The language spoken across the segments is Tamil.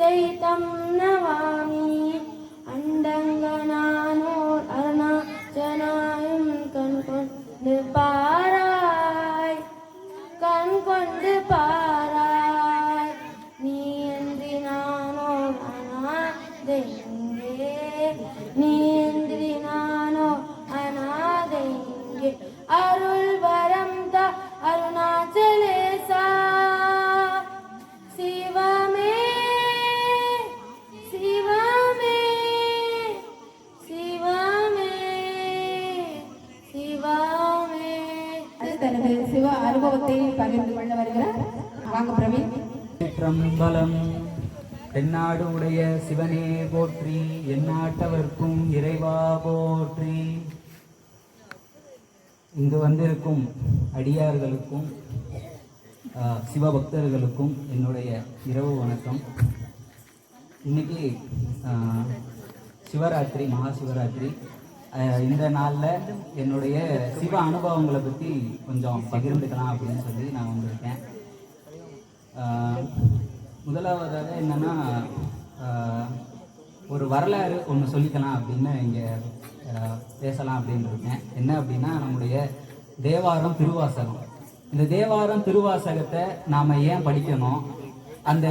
चैतं नवामि अण्डङ्गनानो अर्णाचनायं कण्कोन् निर्पा வாங்க பிரவீன் தென்னாடு உடைய சிவனே போற்றி எந்நாட்டவர்க்கும் இறைவா போற்றி. இங்கு வந்திருக்கும் அடியார்களுக்கும் சிவபக்தர்களுக்கும் என்னுடைய இரவு வணக்கம். இன்னைக்கு சிவராத்திரி மகா சிவராத்திரி இந்த நாளில் என்னுடைய சிவ அனுபவங்களை பற்றி கொஞ்சம் பகிர்ந்துக்கலாம் அப்படின்னு சொல்லி நான் வந்திருக்கேன். முதலாவதாக என்னென்னா ஒரு வரலாறு ஒன்று சொல்லிக்கலாம் அப்படின்னு இங்கே பேசலாம் அப்படின்னு இருக்கேன். என்ன அப்படின்னா நம்முடைய தேவாரம் திருவாசகம். இந்த தேவாரம் திருவாசகத்தை நாம் ஏன் படிக்கணும்? அந்த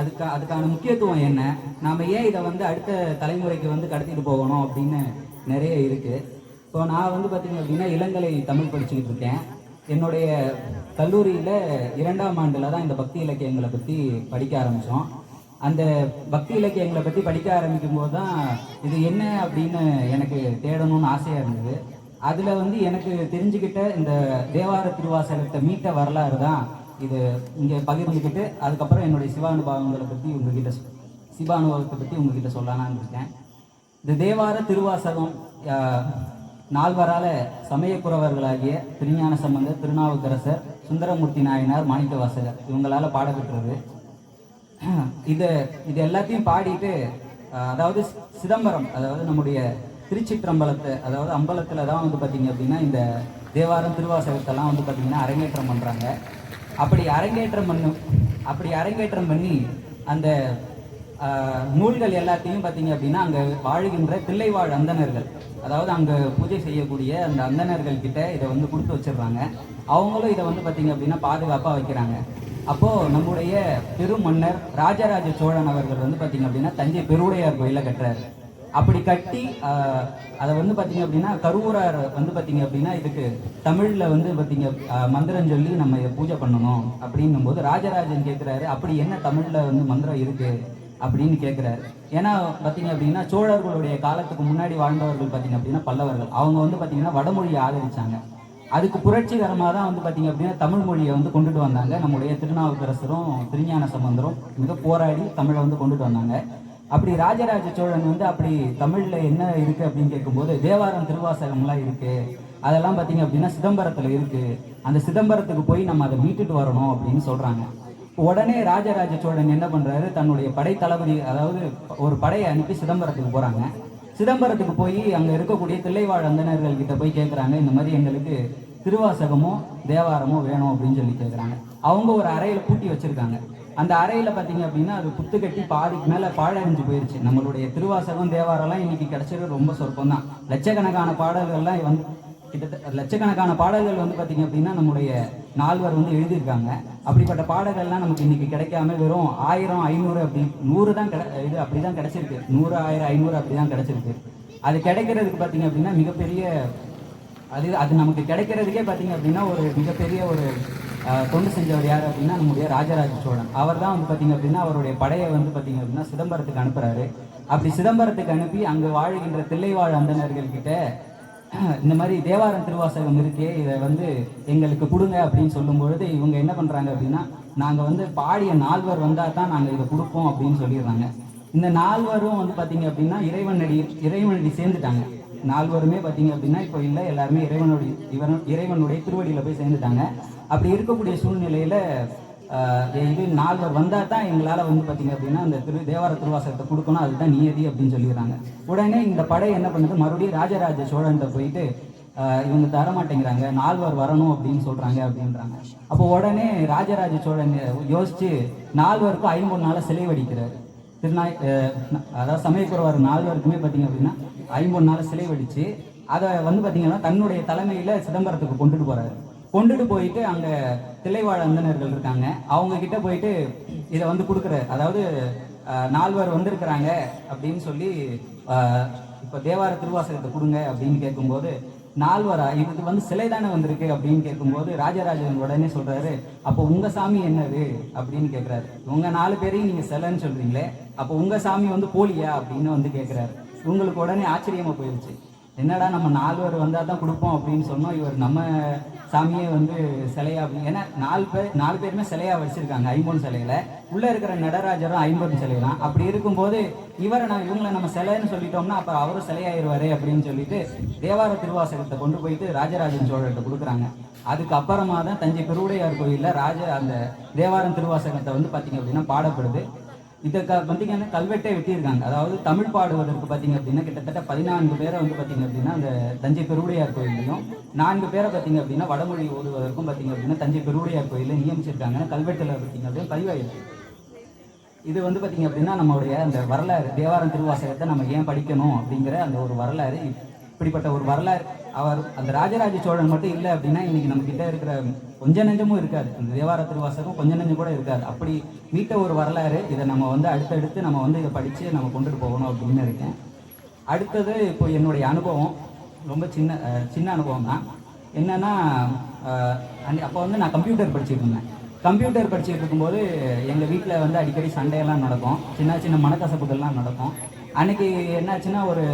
அதுக்கு அதுக்கான முக்கியத்துவம் என்ன? நாம் ஏன் இதை வந்து அடுத்த தலைமுறைக்கு வந்து கடத்திட்டு போகணும் அப்படின்னு நிறைய இருக்குது ஸோ நான் வந்து பார்த்தீங்க அப்படின்னா இளங்கலை தமிழ் படிச்சுக்கிட்டு இருக்கேன். என்னுடைய கல்லூரியில் இரண்டாம் ஆண்டில் தான் இந்த பக்தி இலக்கியங்களை பற்றி படிக்க ஆரம்பித்தோம் அந்த பக்தி இலக்கியங்களை பற்றி படிக்க ஆரம்பிக்கும் போது தான் இது என்ன அப்படின்னு எனக்கு தேடணும்னு ஆசையாக இருந்தது. அதில் வந்து எனக்கு தெரிஞ்சுக்கிட்ட இந்த தேவார திருவாசகத்தை மீட்ட வரலாறு தான் இது இங்கே பகிர்ந்துக்கிட்டு அதுக்கப்புறம் என்னுடைய சிவானுபவங்களை பற்றி உங்ககிட்ட சொ- சிவ அனுபவத்தை பற்றி உங்ககிட்ட சொல்லலான்னு இருக்கேன். இந்த தேவார திருவாசகம் நால்வரால சமயக்குறவர்களாகிய திருஞான சம்பந்தர் திருநாவுக்கரசர் சுந்தரமூர்த்தி நாயனார் மாணிக்கவாசகர் இவங்களால் பாடப்பெற்றது. இதை இது எல்லாத்தையும் பாடிட்டு அதாவது சிதம்பரம் அதாவது நம்முடைய திருச்சிற்றம்பலத்தை அதாவது அம்பலத்தில் தான் வந்து பார்த்திங்க அப்படின்னா இந்த தேவாரம் திருவாசகத்தெல்லாம் வந்து பார்த்தீங்கன்னா அரங்கேற்றம் பண்ணுறாங்க அப்படி அரங்கேற்றம் பண்ணும் அப்படி அரங்கேற்றம் பண்ணி அந்த நூல்கள் எல்லாத்தையும் பார்த்தீங்க அப்படின்னா அங்கே வாழுகின்ற தில்லைவாழ் அந்தணர்கள் அதாவது அங்கே பூஜை செய்யக்கூடிய அந்த அந்தணர்கள் கிட்ட இதை வந்து கொடுத்து வச்சிடுறாங்க. அவங்களும் இதை வந்து பார்த்தீங்க அப்படின்னா பாதுகாப்பாக வைக்கிறாங்க. அப்போது நம்முடைய பெருமன்னர் ராஜராஜ சோழன் அவர்கள் வந்து பார்த்தீங்க அப்படின்னா தஞ்சை பெருவுடையார் கோயிலை கட்டுறாரு. அப்படி கட்டி அதை வந்து பார்த்தீங்க அப்படின்னா கருவூரார் வந்து பார்த்தீங்க அப்படின்னா இதுக்கு தமிழில் வந்து பார்த்தீங்க மந்திரம் சொல்லி நம்ம இதை பூஜை பண்ணணும் அப்படின்னும் போது ராஜராஜன் கேட்குறாரு அப்படி என்ன தமிழில் வந்து மந்திரம் இருக்குது அப்படின்னு கேட்குறாரு ஏன்னா பார்த்தீங்க அப்படின்னா சோழர்களுடைய காலத்துக்கு முன்னாடி வாழ்ந்தவர்கள் பார்த்தீங்க அப்படின்னா பல்லவர்கள். அவங்க வந்து பார்த்தீங்கன்னா வடமொழியை ஆதரிச்சாங்க. அதுக்கு புரட்சிகரமாக தான் வந்து பார்த்தீங்க அப்படின்னா தமிழ் மொழியை வந்து கொண்டுட்டு வந்தாங்க. நம்முடைய திருநாவுக்கரசரும் திருஞான சம்பந்தரும் மிக போராடி தமிழை வந்து கொண்டுட்டு வந்தாங்க. அப்படி ராஜராஜ சோழன் வந்து அப்படி தமிழில் என்ன இருக்குது அப்படின்னு கேட்கும்போது தேவாரம் திருவாசகம்லாம் இருக்குது அதெல்லாம் பார்த்தீங்க அப்படின்னா சிதம்பரத்தில் இருக்குது அந்த சிதம்பரத்துக்கு போய் நம்ம அதை மீட்டுட்டு வரணும் அப்படின்னு சொல்கிறாங்க உடனே ராஜராஜ சோழன் என்ன பண்ணுறாரு தன்னுடைய படை தளபதி அதாவது ஒரு படையை அனுப்பி சிதம்பரத்துக்கு போகிறாங்க சிதம்பரத்துக்கு போய் அங்கே இருக்கக்கூடிய தில்லைவாழ் கிட்ட போய் கேட்குறாங்க இந்த மாதிரி எங்களுக்கு திருவாசகமோ தேவாரமோ வேணும் அப்படின்னு சொல்லி கேட்குறாங்க அவங்க ஒரு அறையில் பூட்டி வச்சுருக்காங்க. அந்த அறையில் பார்த்தீங்க அப்படின்னா அது புத்து கட்டி பாதிக்கு மேலே பாழடைஞ்சு போயிடுச்சு நம்மளுடைய திருவாசகம் தேவாரம்லாம் இன்னைக்கு கிடைச்சது ரொம்ப சொற்பம் தான் லட்சக்கணக்கான பாடல்கள்லாம் வந்து கிட்டத்தட்ட லட்சக்கணக்கான பாடல்கள் வந்து பார்த்தீங்க அப்படின்னா நம்முடைய நால்வர் வந்து எழுதியிருக்காங்க. அப்படிப்பட்ட பாடல்கள்லாம் நமக்கு இன்னைக்கு கிடைக்காம வெறும் ஆயிரம் ஐநூறு அப்படி நூறு தான் கிட இது அப்படி தான் கிடச்சிருக்கு. நூறு ஆயிரம் ஐநூறு அப்படிதான் கிடச்சிருக்கு. அது கிடைக்கிறதுக்கு பார்த்தீங்க அப்படின்னா மிகப்பெரிய அது அது நமக்கு கிடைக்கிறதுக்கே பார்த்தீங்க அப்படின்னா ஒரு மிகப்பெரிய ஒரு தொண்டு செஞ்சவர் யார் அப்படின்னா நம்முடைய ராஜராஜ சோழன். அவர் தான் வந்து பார்த்தீங்க அப்படின்னா அவருடைய படையை வந்து பார்த்தீங்க அப்படின்னா சிதம்பரத்துக்கு அனுப்புகிறாரு அப்படி சிதம்பரத்துக்கு அனுப்பி அங்கே வாழுகின்ற தில்லைவாழ் அந்தணர்கள் கிட்ட இந்த மாதிரி தேவாரம் திருவாசகம் இருக்கே இதை வந்து எங்களுக்கு கொடுங்க அப்படின்னு சொல்லும் பொழுது இவங்க என்ன பண்ணுறாங்க அப்படின்னா நாங்கள் வந்து பாடிய நால்வர் வந்தால் தான் நாங்கள் இதை கொடுப்போம் அப்படின்னு சொல்லிடுறாங்க. இந்த நால்வரும் வந்து பார்த்தீங்க அப்படின்னா இறைவனடி இறைவனடி சேர்ந்துட்டாங்க. நால்வருமே பார்த்தீங்க அப்படின்னா இப்போ இல்லை எல்லாருமே இறைவனுடைய இவன் இறைவனுடைய திருவடியில் போய் சேர்ந்துட்டாங்க. அப்படி இருக்கக்கூடிய சூழ்நிலையில் ஆஹ், இது நால்வர் வந்தால் தான் எங்களால் வந்து பார்த்தீங்க அப்படின்னா அந்த திரு தேவார திருவாசகத்தை கொடுக்கணும் அதுதான் நியதி அப்படின்னு சொல்லிடுறாங்க. உடனே இந்த படை என்ன பண்ணுது? மறுபடியும் ராஜராஜ சோழன்கிட்ட போயிட்டு இவங்க தர மாட்டேங்கிறாங்க நால்வர் வரணும் அப்படின்னு சொல்கிறாங்க அப்படின்றாங்க. அப்போ உடனே ராஜராஜ சோழன் யோசிச்சு நால்வருக்கும் ஐம்பது நாளாக சிலை வடிக்கிறார் திருநாய் அதாவது சமயக்குறவர் நால்வருக்குமே பார்த்தீங்க அப்படின்னா ஐம்பது நாள் சிலை வடித்து அதை வந்து பார்த்தீங்கன்னா தன்னுடைய தலைமையில் சிதம்பரத்துக்கு கொண்டுட்டு போகிறாரு கொண்டுட்டு போயிட்டு அங்க தில்லைவாழ் அந்தனர்கள் இருக்காங்க. அவங்க கிட்ட போயிட்டு இதை வந்து கொடுக்குறாரு. அதாவது நால்வர் வந்திருக்கிறாங்க அப்படின்னு சொல்லி இப்போ தேவார திருவாசகத்தை கொடுங்க அப்படின்னு கேட்கும்போது நால்வரா இதுக்கு வந்து சிலை தானே வந்திருக்கு அப்படின்னு கேட்கும்போது ராஜராஜன் உடனே சொல்றாரு அப்போ உங்க சாமி என்னது? அப்படின்னு கேட்குறாரு உங்க நாலு பேரையும் நீங்க சிலைன்னு சொல்றீங்களே அப்போ உங்க சாமி வந்து போலியா அப்படின்னு வந்து கேட்குறாரு உங்களுக்கு உடனே ஆச்சரியமா போயிருச்சு. என்னடா நம்ம நால்வர் வந்தால் தான் கொடுப்போம் அப்படின்னு சொன்னோம். இவர் நம்ம சாமியே வந்து சிலையா அப்படின்னு ஏன்னா நாலு பேர் நாலு பேருமே சிலையா வச்சிருக்காங்க ஐம்பொன் சிலையில. உள்ள இருக்கிற நடராஜரும் ஐம்பொன் சிலை தான் அப்படி இருக்கும்போது இவரை நான் இவங்களை நம்ம சிலைன்னு சொல்லிட்டோம்னா அப்புறம் அவரும் சிலையாயிருவாரு அப்படின்னு சொல்லிட்டு தேவார திருவாசகத்தை கொண்டு போயிட்டு ராஜராஜன் சோழர்கிட்ட கொடுக்குறாங்க. அதுக்கப்புறமா தான் தஞ்சை பெருவுடையார் கோயிலில் ராஜ அந்த தேவாரம் திருவாசகத்தை வந்து பார்த்தீங்க அப்படின்னா பாடப்படுது. இதை க பார்த்தீங்கன்னா கல்வெட்டே வெட்டியிருக்காங்க. அதாவது தமிழ் பாடுவதற்கு பார்த்தீங்க அப்படின்னா கிட்டத்தட்ட பதினான்கு பேரை வந்து பார்த்தீங்க அப்படின்னா அந்த தஞ்சை பெருவுடையார் கோயிலையும் நான்கு பேரை பார்த்தீங்க அப்படின்னா வடமொழி ஓடுவதற்கும் பார்த்தீங்க அப்படின்னா தஞ்சை பெருவுடையார் கோயிலில் நியமிச்சிருக்காங்க கல்வெட்டில் பார்த்தீங்க அப்படின்னா பதிவாயிருக்கு. இது வந்து பார்த்தீங்க அப்படின்னா நம்மளுடைய அந்த வரலாறு தேவாரம் திருவாசகத்தை நம்ம ஏன் படிக்கணும் அப்படிங்கிற அந்த ஒரு வரலாறு இப்படிப்பட்ட ஒரு வரலாறு அவர் அந்த ராஜராஜ சோழன் மட்டும் இல்லை அப்படின்னா இன்னைக்கு நம்ம கிட்ட இருக்கிற கொஞ்ச நெஞ்சமும் இருக்காது. அந்த தேவார திருவாசகம் கொஞ்ச நெஞ்சம் கூட இருக்காது. அப்படி மீட்ட ஒரு வரலாறு இதை நம்ம வந்து அடுத்தடுத்து நம்ம வந்து இதை படித்து நம்ம கொண்டுட்டு போகணும் அப்படின்னு இருக்கேன். அடுத்தது இப்போ என்னுடைய அனுபவம் ரொம்ப சின்ன சின்ன அனுபவம் தான். என்னன்னா அப்போ வந்து நான் கம்ப்யூட்டர் படிச்சுட்டு இருந்தேன். கம்ப்யூட்டர் படிச்சுட்டு இருக்கும்போது எங்கள் வீட்டில் வந்து அடிக்கடி சண்டையெல்லாம் நடக்கும். சின்ன சின்ன மனக்கசப்புகள்லாம் நடக்கும். அன்னைக்கு என்னாச்சுன்னா ஒரு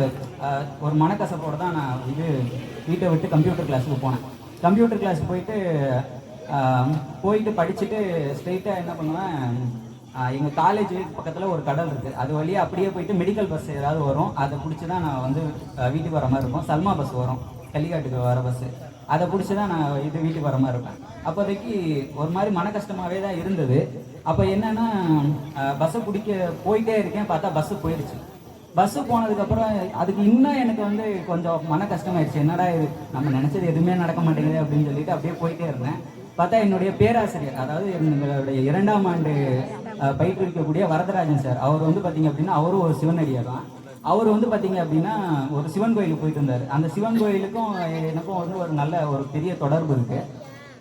ஒரு மனக்கசப்போடு தான் நான் இது வீட்டை விட்டு கம்ப்யூட்டர் கிளாஸுக்கு போனேன். கம்ப்யூட்டர் கிளாஸ் போயிட்டு போயிட்டு படிச்சுட்டு ஸ்ட்ரெயிட்டாக என்ன பண்ணுவேன் எங்கள் காலேஜ் பக்கத்தில் ஒரு கடல் இருக்குது அது வழியாக அப்படியே போயிட்டு மெடிக்கல் பஸ் ஏதாவது வரும். அதை பிடிச்சி தான் நான் வந்து வீட்டுக்கு வர மாதிரி இருக்கும். சல்மா பஸ் வரும். கள்ளிக்காட்டுக்கு வர பஸ்ஸு அதை பிடிச்சி தான் நான் இது வீட்டுக்கு வர மாதிரி இருப்பேன் அப்போதைக்கு ஒரு மாதிரி மன கஷ்டமாகவே தான் இருந்தது. அப்போ என்னென்னா பஸ்ஸை பிடிக்க போயிட்டே இருக்கேன். பார்த்தா பஸ்ஸு போயிடுச்சு பஸ்ஸு போனதுக்கப்புறம் அதுக்கு இன்னும் எனக்கு வந்து கொஞ்சம் மன கஷ்டமாயிடுச்சு. என்னடா இது? நம்ம நினச்சது எதுவுமே நடக்க மாட்டேங்குது அப்படின்னு சொல்லிட்டு அப்படியே போயிட்டே இருந்தேன். பார்த்தா என்னுடைய பேராசிரியர் அதாவது எங்களுடைய இரண்டாம் ஆண்டு பயிற்றுவிக்கக்கூடிய வரதராஜன் சார் அவர் வந்து பார்த்தீங்க அப்படின்னா அவரும் ஒரு சிவனடியார் தான் அவர் வந்து பார்த்தீங்க அப்படின்னா ஒரு சிவன் கோயிலுக்கு போயிட்டு இருந்தார். அந்த சிவன் கோயிலுக்கும் எனக்கும் வந்து ஒரு நல்ல ஒரு பெரிய தொடர்பு இருக்குது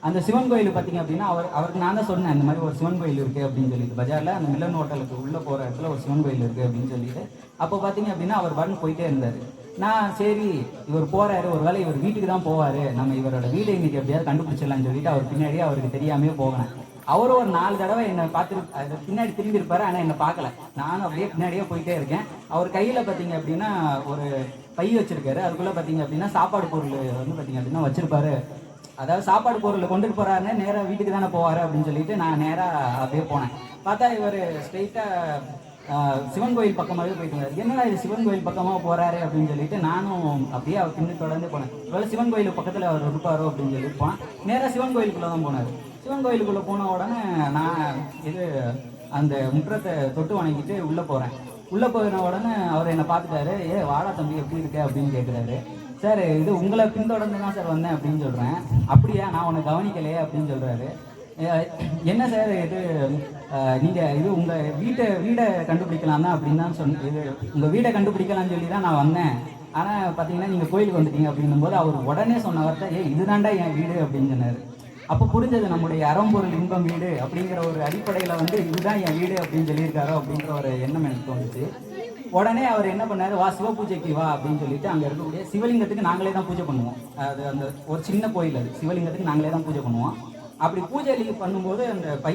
அந்த சிவன் கோயில் பார்த்தீங்க அப்படின்னா அவர் அவருக்கு நான் தான் சொன்னேன் இந்த மாதிரி ஒரு சிவன் கோயில் இருக்குது அப்படின்னு சொல்லிட்டு. பஜாரில் அந்த மில்லன் ஹோட்டலுக்கு உள்ளே போகிற இடத்துல ஒரு சிவன் கோயில் இருக்குது அப்படின்னு சொல்லிட்டு. அப்போ பார்த்தீங்க அப்படின்னா அவர் பாட்டு போயிட்டே இருந்தார். நான் சரி இவர் போகிறார் ஒரு வேளை இவர் வீட்டுக்கு தான் போவார் நம்ம இவரோட வீடு இன்னைக்கு எப்படியாவது கண்டுபிடிச்சிடலாம்னு சொல்லிட்டு அவர் பின்னாடியே அவருக்கு தெரியாமே போகினேன் அவரும் ஒரு நாலு தடவை என்னை பார்த்து பின்னாடி திரும்பி இருப்பாரு ஆனால் என்னை பார்க்கல. நானும் அப்படியே பின்னாடியே போயிட்டே இருக்கேன். அவர் கையில் பார்த்தீங்க அப்படின்னா ஒரு பை வச்சிருக்காரு. அதுக்குள்ளே பார்த்தீங்க அப்படின்னா சாப்பாடு பொருள் வந்து பார்த்தீங்க அப்படின்னா வச்சிருப்பாரு. அதாவது சாப்பாடு பொருள் கொண்டுட்டு போகிறாருன்னு நேராக வீட்டுக்கு தானே போவாரு அப்படின்னு சொல்லிட்டு நான் நேராக அப்படியே போனேன். பார்த்தா இவர் ஸ்ட்ரெயிட்டாக சிவன் கோயில் பக்கமாகவே போயிட்டு வந்தார். என்னடா இது சிவன் கோயில் பக்கமாக போகிறாரு அப்படின்னு சொல்லிட்டு நானும் அப்படியே அவர் பின்னு தொடர்ந்து போனேன். இவ்வளோ சிவன் கோயில் பக்கத்தில் அவர் இருப்பாரோ அப்படின்னு சொல்லி போனேன். நேராக சிவன் கோயிலுக்குள்ளே தான் போனார். சிவன் கோயிலுக்குள்ளே போன உடனே நான் இது அந்த முற்றத்தை தொட்டு வணங்கிட்டு உள்ளே போகிறேன் உள்ளே போயின உடனே அவர் என்னை பார்த்துட்டாரு ஏ வாடா தம்பி எப்படி இருக்க? அப்படின்னு கேட்குறாரு சார் இது உங்களை பின்தொடர்ந்து தான் சார் வந்தேன் அப்படின்னு சொல்கிறேன் அப்படியா? நான் உன்னை கவனிக்கலையே அப்படின்னு சொல்கிறாரு என்ன சார் இது? நீங்கள் இது உங்கள் வீட்டை வீடை கண்டுபிடிக்கலாம் தான் அப்படின்னு தான் சொன்ன இது உங்கள் வீடை கண்டுபிடிக்கலாம்னு சொல்லி தான் நான் வந்தேன். ஆனால் பார்த்தீங்கன்னா நீங்கள் கோயிலுக்கு வந்துட்டீங்க அப்படின்னும் போது அவர் உடனே சொன்ன வார்த்தை ஏ இதுதான்டா என் வீடு அப்படின்னு சொன்னார். அப்போ புரிஞ்சது நம்முடைய அறம்பொருள் இன்பம் வீடு அப்படிங்கிற ஒரு அடிப்படையில் வந்து இதுதான் என் வீடு அப்படின்னு சொல்லியிருக்காரோ அப்படிங்கிற ஒரு எண்ணம் எனக்கு தோணுச்சு. உடனே அவர் என்ன பண்ணாரு வா சிவ பூஜைக்கு வா அப்படின்னு சொல்லிட்டு அங்கே இருக்கக்கூடிய சிவலிங்கத்துக்கு நாங்களே தான் பூஜை பண்ணுவோம். அது அந்த ஒரு சின்ன கோயில் அது. சிவலிங்கத்துக்கு நாங்களே தான் பூஜை பண்ணுவோம். அப்படி பூஜை பண்ணும்போது அந்த பை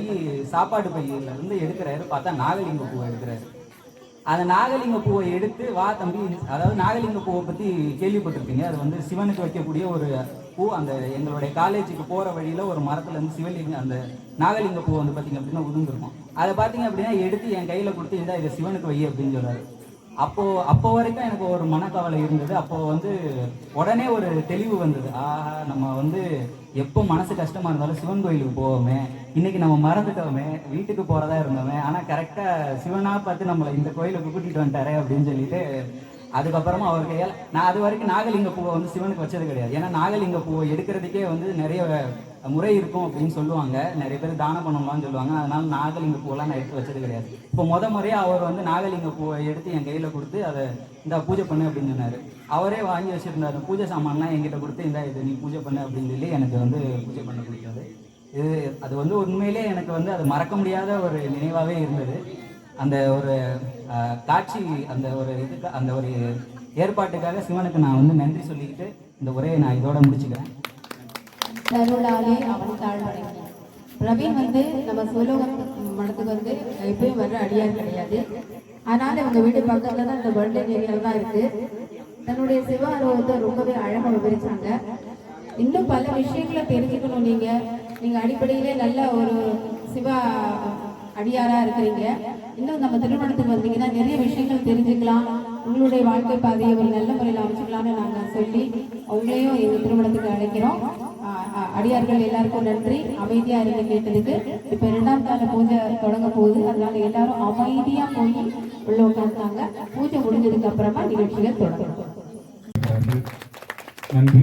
சாப்பாடு பையிலேருந்து எடுக்கிறாரு பார்த்தா நாகலிங்க பூவை எடுக்கிறாரு. அந்த நாகலிங்க பூவை எடுத்து வா தம்பி அதாவது நாகலிங்க பூவை பற்றி கேள்விப்பட்டிருப்பீங்க. அது வந்து சிவனுக்கு வைக்கக்கூடிய ஒரு பூ. அந்த எங்களுடைய காலேஜுக்கு போகிற வழியில் ஒரு மரத்தில் இருந்து சிவலிங்க அந்த நாகலிங்க பூ வந்து பார்த்தீங்க அப்படின்னா உதிர்ந்துருக்கும். அதை பார்த்தீங்க அப்படின்னா எடுத்து என் கையில் கொடுத்து இந்த இதை சிவனுக்கு வை அப்படின்னு சொல்கிறாரு அப்போ அப்போ வரைக்கும் எனக்கு ஒரு மனக்கவலை இருந்தது. அப்போ வந்து உடனே ஒரு தெளிவு வந்தது. ஆஹா நம்ம வந்து எப்போ மனசு கஷ்டமா இருந்தாலும் சிவன் கோயிலுக்கு போவோமே. இன்னைக்கு நம்ம மறந்துட்டோமே. வீட்டுக்கு போறதா இருந்தோமே. ஆனா கரெக்டா சிவனா பார்த்து நம்மளை இந்த கோயிலுக்கு கூட்டிட்டு வந்துட்டாரே அப்படின்னு சொல்லிட்டு அதுக்கப்புறமா அவர் கையால் நான் அது வரைக்கும் நாகலிங்க பூவை வந்து சிவனுக்கு வச்சது கிடையாது. ஏன்னா நாகலிங்க பூவை எடுக்கிறதுக்கே வந்து நிறைய முறை இருக்கும் அப்படின்னு சொல்லுவாங்க. நிறைய பேர் தானம் பண்ணலாம்னு சொல்லுவாங்க. அதனால நாகலிங்க பூவெல்லாம் நான் எடுத்து வச்சது கிடையாது. இப்போ முத முறையாக அவர் வந்து நாகலிங்க பூவை எடுத்து என் கையில் கொடுத்து அதை இந்த பூஜை பண்ணு அப்படின்னு சொன்னார். அவரே வாங்கி வச்சுருந்தார். பூஜை சாமான்லாம் என்கிட்ட கொடுத்து இந்த இது நீ பூஜை பண்ணு அப்படின்னு சொல்லி எனக்கு வந்து பூஜை பண்ண பிடிக்காது இது அது வந்து உண்மையிலே எனக்கு வந்து அது மறக்க முடியாத ஒரு நினைவாகவே இருந்தது. அந்த ஒரு காட்சி அந்த ஒரு இதுக்கு அந்த ஒரு ஏற்பாட்டுக்காக சிவனுக்கு நான் வந்து நன்றி சொல்லிக்கிட்டு இந்த உரையை நான் இதோட முடிச்சுக்கிறேன். தருளாலே அவன் தாழ்வடைந்தான் பிரவீன் வந்து நம்ம சிவலோகம் மடத்துக்கு வந்து எப்பயும் வர்ற அடியார் கிடையாது. அதனால இவங்க வீடு பக்கத்துல தான் இந்த பர்த்டே ஏரியாவில் தான் இருக்கு. தன்னுடைய சிவ அனுபவத்தை ரொம்பவே அழகாக விவரிச்சாங்க. இன்னும் பல விஷயங்களை தெரிஞ்சுக்கணும் நீங்க. நீங்க அடிப்படையிலே நல்ல ஒரு சிவா அடியாரா இருக்கிறீங்க. இன்னும் நம்ம திருமணத்துக்கு வந்தீங்கன்னா நிறைய விஷயங்கள் தெரிஞ்சுக்கலாம். உங்களுடைய வாழ்க்கை பாதையை ஒரு நல்ல முறையில் அமைச்சுக்கலாம்னு நாங்கள் சொல்லி அவங்களையும் எங்கள் திருமணத்துக்கு அழைக்கிறோம். அடியார்கள் எல்லாருக்கும் நன்றி. அமைதியா இருங்க கேட்டதுக்கு. இப்ப இரண்டாம் கால பூஜை தொடங்க போகுது. அதனால எல்லாரும் அமைதியா போய் உள்ள உட்காந்துட்டாங்க பூஜை முடிஞ்சதுக்கு அப்புறமா நிகழ்ச்சிகள் தொடங்கும். நன்றி.